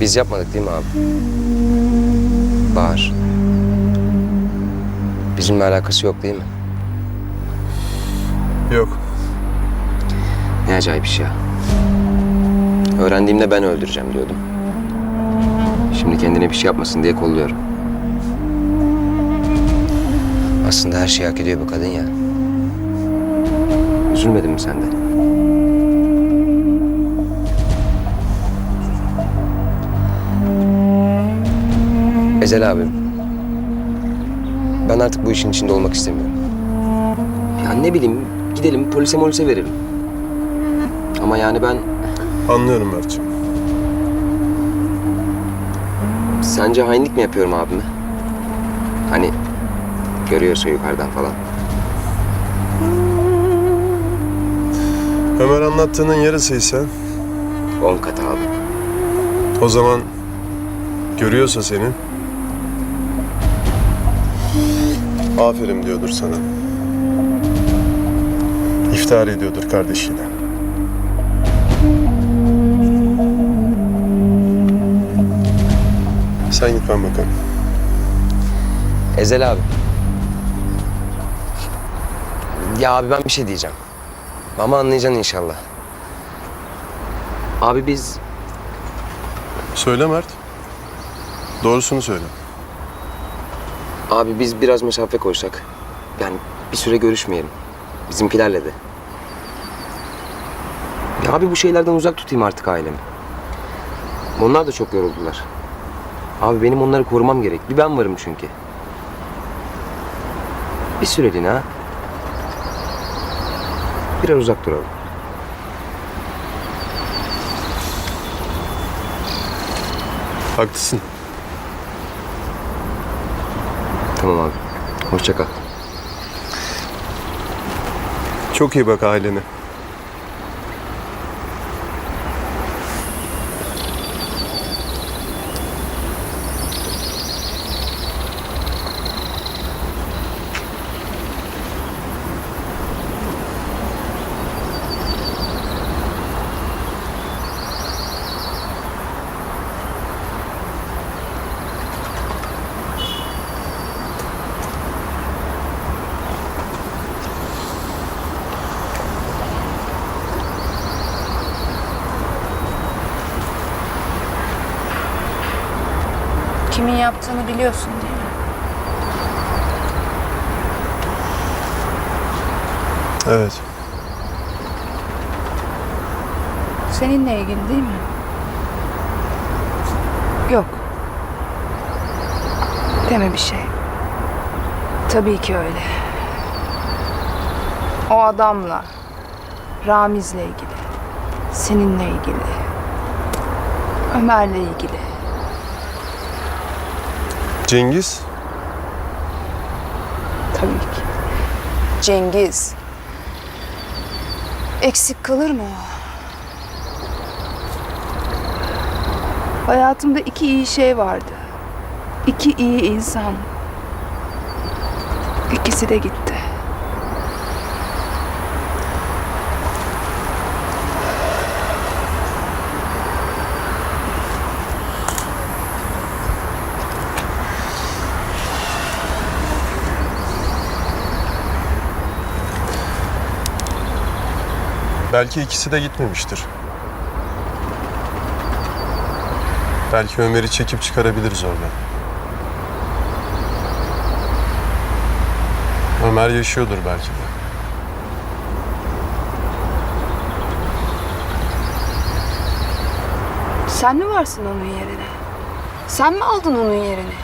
Biz yapmadık değil mi abi? Bahar. Bizimle alakası yok değil mi? Yok. Ne acayip iş ya. Öğrendiğimde ben öldüreceğim diyordum. Şimdi kendine bir şey yapmasın diye kolluyorum. Aslında her şeyi hak ediyor bu kadın ya. Üzülmedin mi sen Ezel abim. Ben artık bu işin içinde olmak istemiyorum. Ya ne bileyim gidelim polise molise verelim. Ama yani ben Anlıyorum Mert'ciğim. Sence hainlik mi yapıyorum abime? Hani görüyorsa yukarıdan falan. Ömer anlattığının yarısıysa On kat abi. o zaman görüyorsa seni aferin diyordur sana. İftihar ediyordur kardeşiyle. Sen git ben bakalım. Ezel abi. Ya abi ben bir şey diyeceğim. Ama anlayacaksın inşallah. Abi biz Söyle Mert. Doğrusunu söyle. Abi biz biraz mesafe koysak. Yani bir süre görüşmeyelim. Bizimkilerle de. Ya abi bu şeylerden uzak tutayım artık ailemi. Onlar da çok yoruldular. Abi benim onları korumam gerek. Bir ben varım çünkü. Bir süreliğine ha. Biraz uzak duralım. Haklısın. Tamam abi. Hoşça kal. Çok iyi bak ailene. Kimin yaptığını biliyorsun değil mi? Evet. Seninle ilgili değil mi? Yok. Deme bir şey. Tabii ki öyle. O adamla, Ramiz'le ilgili, seninle ilgili, Ömer'le ilgili. Cengiz. Tabii ki. Cengiz. Eksik kalır mı o? Hayatımda iki iyi şey vardı. İki iyi insan. İkisi de gitti. Belki ikisi de gitmemiştir. Belki Ömer'i çekip çıkarabiliriz oradan. Ömer yaşıyordur belki de. Sen mi varsın onun yerine? Sen mi aldın onun yerini?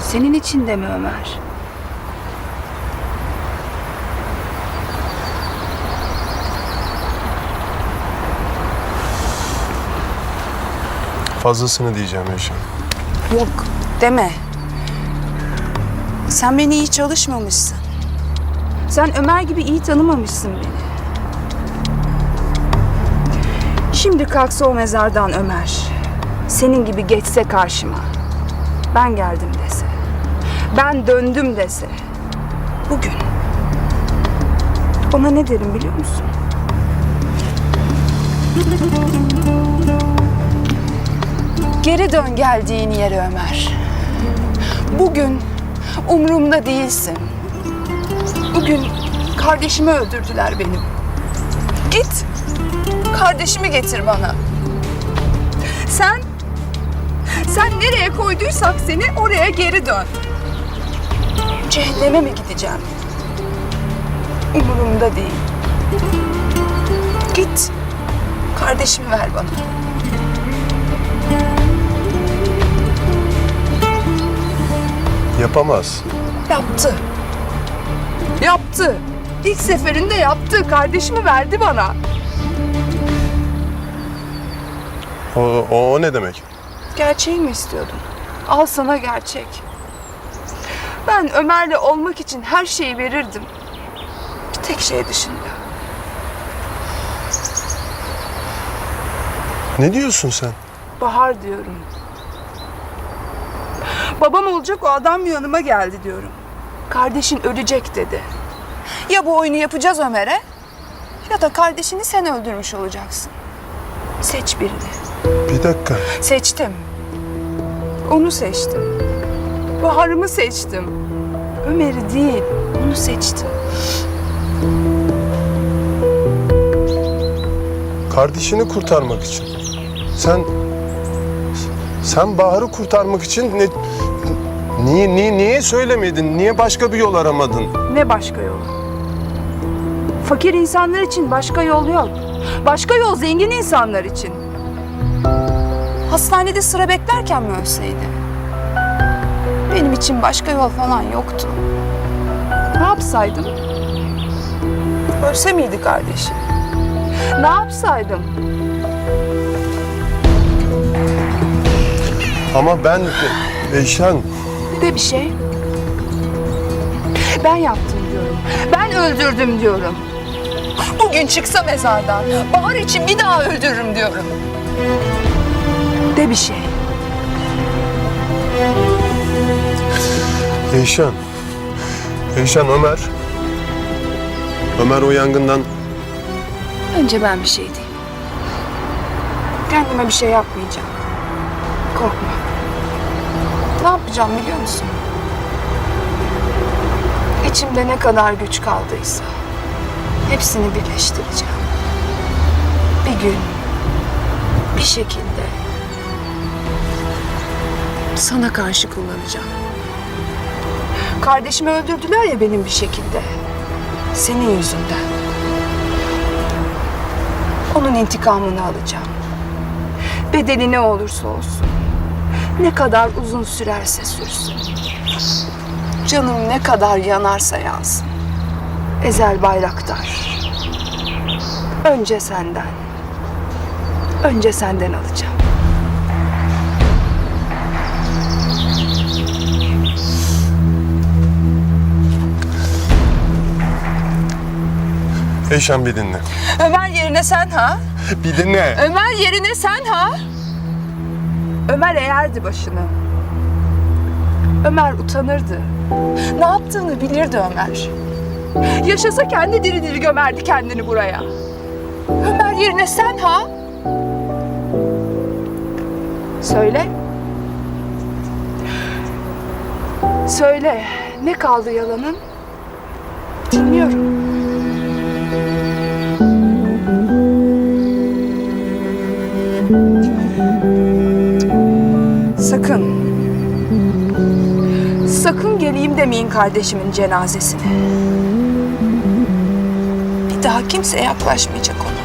Senin için de mi Ömer? Fazlasını diyeceğim Yaşar. Yok deme. Sen beni iyi çalışmamışsın. Sen Ömer gibi iyi tanımamışsın beni. Şimdi kalksa o mezardan Ömer. Senin gibi geçse karşıma. Ben geldim dese. Ben döndüm dese. Bugün. Ona ne derim biliyor musun? Geri dön geldiğin yere Ömer. Bugün umurumda değilsin. Bugün kardeşimi öldürdüler benim. Git. Kardeşimi getir bana. Sen sen nereye koyduysak seni oraya geri dön. Cehenneme mi gideceğim? Umurumda değil. Git. Kardeşimi ver bana. Yapamaz. Yaptı. Yaptı. İlk seferinde yaptı. Kardeşimi verdi bana. O, o, o ne demek? Gerçeği mi istiyordun? Al sana gerçek. Ben Ömer'le olmak için her şeyi verirdim. Bir tek şey dışında. Ne diyorsun sen? Bahar diyorum. Babam olacak o adam yanıma geldi diyorum. Kardeşin ölecek dedi. Ya bu oyunu yapacağız Ömer'e ya da kardeşini sen öldürmüş olacaksın. Seç birini. Bir dakika. Seçtim. Onu seçtim. Bahar'ımı seçtim. Ömer'i değil, onu seçtim. Kardeşini kurtarmak için. Sen sen Bahar'ı kurtarmak için ne niye niye niye söylemedin? Niye başka bir yol aramadın? Ne başka yol? Fakir insanlar için başka yol yok. Başka yol zengin insanlar için. Hastanede sıra beklerken mi ölseydi? Benim için başka yol falan yoktu. Ne yapsaydım? Ölse miydi kardeşim? Ne yapsaydım? Ama ben Eyşan Bir de bir şey. Ben yaptım diyorum. Ben öldürdüm diyorum. Bugün çıksa mezardan, Bahar için bir daha öldürürüm diyorum. De bir şey. Eyşan. Eyşan Ömer. Ömer o yangından Önce ben bir şey diyeyim. Kendime bir şey yapmayacağım. Korkma. Ne yapacağım biliyor musun? İçimde ne kadar güç kaldıysa hepsini birleştireceğim. Bir gün bir şekilde sana karşı kullanacağım. Kardeşimi öldürdüler ya benim bir şekilde. Senin yüzünden. Onun intikamını alacağım. Bedeli ne olursa olsun. Ne kadar uzun sürerse sürsün. Canım ne kadar yanarsa yansın. Ezel Bayraktar. Önce senden. Önce senden alacağım. Eyşan bir dinle. Ömer yerine sen ha? Bir dinle. Ömer yerine sen ha? Ömer eğerdi başını. Ömer utanırdı. Ne yaptığını bilirdi Ömer. Yaşasa kendi diri diri gömerdi kendini buraya. Ömer yerine sen ha? Söyle. Söyle. Ne kaldı yalanın? sakın. Sakın geleyim demeyin kardeşimin cenazesine. Bir daha kimse yaklaşmayacak ona.